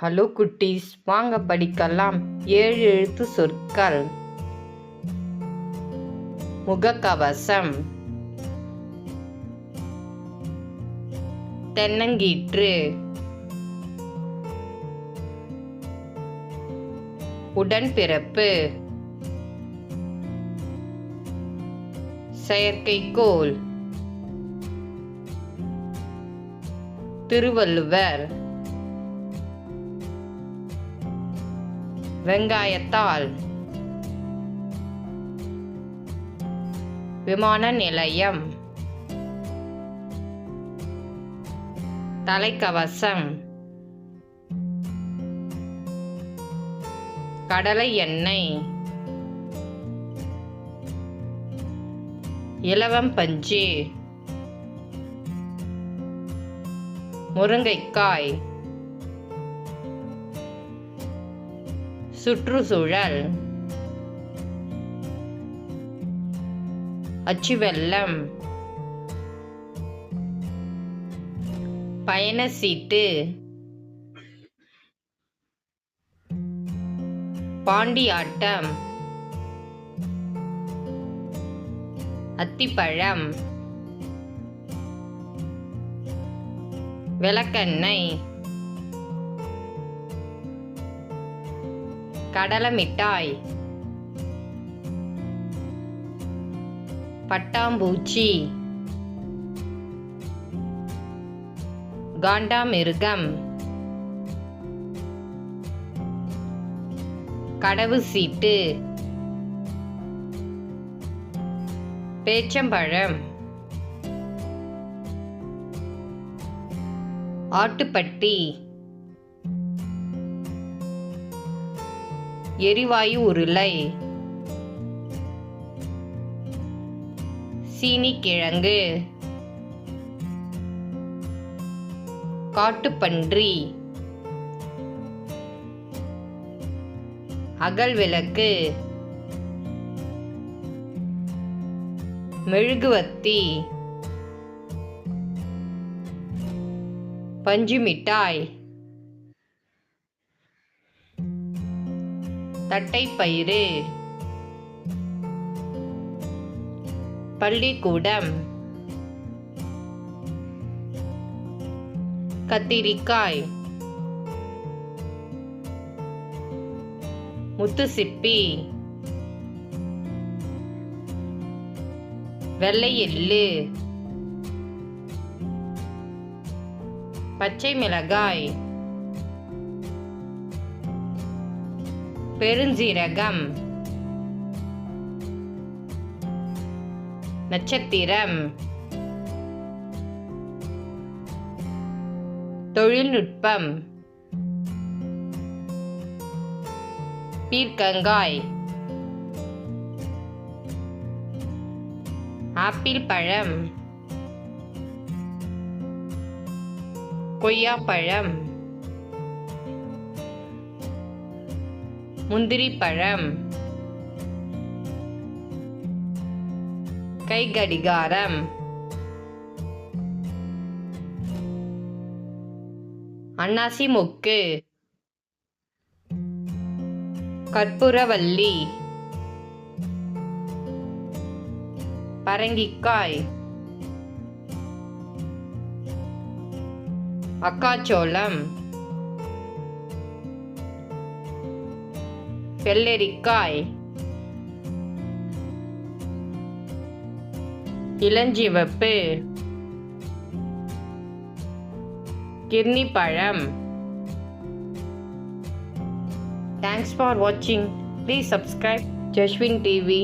Hello குட்டீஸ் வாங்க படிக்கலாம். ஏழு எழுத்து சொற்கள். முகக்கவசம். தென்னங்கீற்று. உடன்பிறப்பு. செயற்கைக்கோள். திருவள்ளுவர். வெங்காயத்தால். விமான நிலையம். தலைக்கவசம். கடலை எண்ணெய். இலவம் பஞ்சு. முருங்கைக்காய். சுற்றுச்சூழல். அச்சுவெல்லம். பயண சீட்டு. பாண்டியாட்டம். அத்திப்பழம். விளக்கெண்ணெய். கடலை மிட்டாய். பட்டாம்பூச்சி. காண்டாமிருகம். கடவு சீட்டு பேச்சம்பழம். ஆட்டுப்பட்டி. எரிவாயு உருளை. சீனிக்கிழங்கு. காட்டுப்பன்றி. அகல் விளக்கு மெழுகுவத்தி. பஞ்சு மிட்டாய். தட்டைப்பயிறு. பள்ளிக்கூடம். கத்திரிக்காய். முத்துசிப்பி. வெள்ளை எள்ளு பச்சை மிளகாய். பெருஞ்சீரகம். நட்சத்திரம். தொழில்நுட்பம். பீர்க்கங்காய். ஆப்பிள் பழம். கொய்யாப்பழம். முந்திரி பழம் கை கடிகாரம் அன்னாசி மொக்கு கற்பூரவல்லி. பரங்கிக்காய். அக்காச்சோளம். வெள்ளரிக்காய் இளஞ்சிவப்பு கிர்னி பழம் தேங்க்ஸ் ஃபார் வாட்சிங் ப்ளீஸ் சப்ஸ்கிரைப் ஜஸ்வின் டிவி